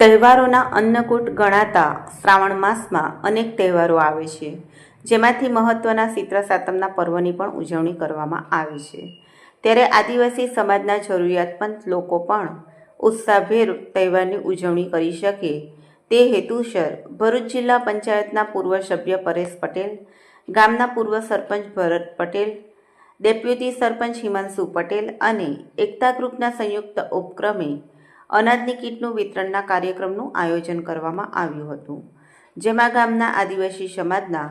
તહેવારોના અન્નકૂટ ગણાતા શ્રાવણ માસમાં અનેક તહેવારો આવે છે, જેમાંથી મહત્ત્વના ચિત્ર સાતમના પર્વની પણ ઉજવણી કરવામાં આવે છે. ત્યારે આદિવાસી સમાજના જરૂરિયાતમંદ લોકો પણ ઉત્સાહભેર તહેવારની ઉજવણી કરી શકે. તે હેતુસર ભરૂચ જિલ્લા પંચાયતના પૂર્વ સભ્ય પરેશ પટેલ, ગામના પૂર્વ સરપંચ ભરત પટેલ, ડેપ્યુટી સરપંચ હિમાંશુ પટેલ અને એકતા ગ્રુપના સંયુક્ત ઉપક્રમે અનાજની કીટનું વિતરણના કાર્યક્રમનું આયોજન કરવામાં આવ્યું હતું. જેમાં ગામના આદિવાસી સમાજના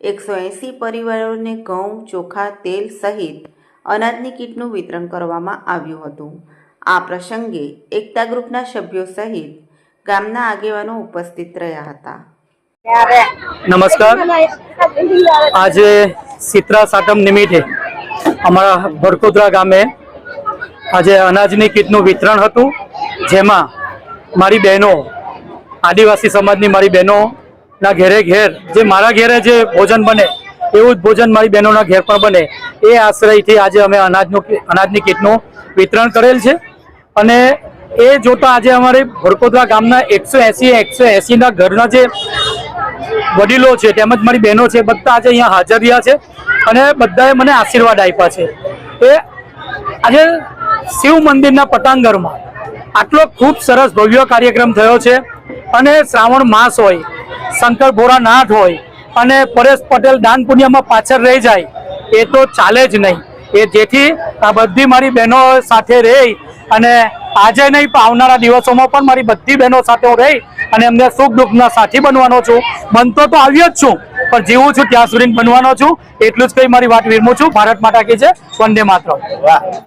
એકસો એંસી પરિવારોને ઘઉં, ચોખા, તેલ સહિત અનાજની કીટનું વિતરણ કરવામાં આવ્યું હતું. આ પ્રસંગે એકતા ગ્રુપના સભ્યો સહિત ગામના આગેવાનો ઉપસ્થિત રહ્યા હતા. નમસ્કાર. આજે સિત્રા સાતમ નિમિત્તે અમારા ભરકોદરા ગામે આજે અનાજની કીટનું વિતરણ હતું. જેમાં મારી બહેનો, આદિવાસી સમાજની મારી બહેનોના ઘેરે ઘેર જે મારા ઘેરે જે ભોજન બને, એવું જ ભોજન મારી બહેનોના ઘેર પણ બને. એ આશ્રયથી આજે અમે અનાજનું અનાજની કીટનું વિતરણ કરેલ છે. અને એ જોતા આજે અમારે ભરકોદરા ગામના એકસો એસી, એકસો એસીના ઘરના જે વડીલો છે, તેમજ મારી બહેનો છે, બધા આજે અહીંયા હાજર રહ્યા છે અને બધાએ મને આશીર્વાદ આપ્યા છે. એ આજે શિવ મંદિરના પટાંગણમાં આટલો ખૂબ સરસ ભવ્ય કાર્યક્રમ થયો છે અને શ્રાવણ માસ હોય, શંકર ભોળાનાથ હોય અને પરેશ પટેલ દાન પુણ્યમાં પાછળ રહી જાય, એ તો ચાલે જ નહીં. એ જેથી આ બધી મારી બહેનો સાથે રહી અને આજે નહીં, પણ આવનારા દિવસોમાં પણ મારી બધી બહેનો સાથે હું રહી અને એમને સુખ દુઃખના સાથી બનવાનો છું. બનતો તો આવ્યો જ છું, પણ જીવું છું, ત્યાં સુધી બનવાનો છું. એટલું જ કઈ મારી વાત વિરમું છું. ભારત માતા કી છે વંદે માતરમ.